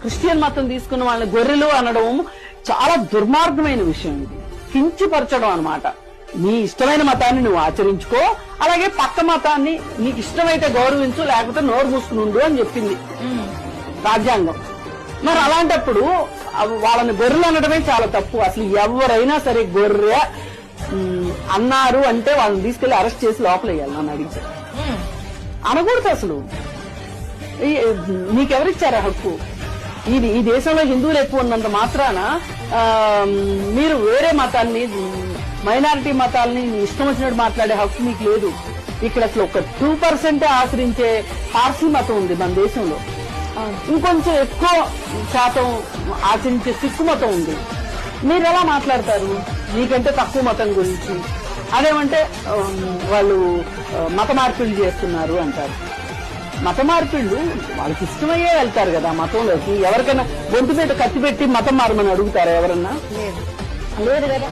Christian మతం తీసుకున్న వాళ్ళని గొర్రెలు అనడం చాలా దుర్మార్గమైన విషయం ఇది. కించిపరచడం అన్నమాట. నీ ఇష్టమైన మతాన్ని నువ్వు ఆచరించుకో అలాగే పక్క మతాన్ని నీకు ఇష్టమైతే గౌరవించు లేకపోతే నోరు మూసుకుని ఉండు అని చెప్పింది రాజ్యాంగం. మరి అలాంటప్పుడు వాళ్ళని గొర్రెలు అనడమే చాలా తప్పు. అసలు ఎవరైనా సరే గొర్రె అన్నారు అంటే వాళ్ళని తీసుకెళ్ళి అరెస్ట్ చేసి లోపల నన్ను అడిగితే. అనకూడదు అసలు. నీకెవరిచ్చారా హక్కు? ఇది ఈ దేశంలో హిందువులు ఎక్కువ ఉన్నంత మాత్రాన మీరు వేరే మతాన్ని మైనారిటీ మతాలని ఇష్టం వచ్చినట్టు మాట్లాడే హక్కు మీకు లేదు. ఇక్కడ అసలు ఒక టూ పర్సెంట్ ఆశ్రయించే పార్సీ మతం ఉంది మన దేశంలో. ఇంకొంచెం ఎక్కువ శాతం ఆచరించే సిక్కు మతం ఉంది. మీరు ఎలా మాట్లాడతారు? నీకంటే తక్కువ మతం గురించి. అదేమంటే వాళ్ళు మత మార్పిడి చేస్తున్నారు అంటారు. మత మార్పిళ్ళు వాళ్ళకి ఇష్టమయ్యే వెళ్తారు కదా మతంలోకి. ఎవరికైనా గొంతు మీద కత్తి పెట్టి మతం మారమని అడుగుతారా ఎవరన్నా? లేదు. కదా.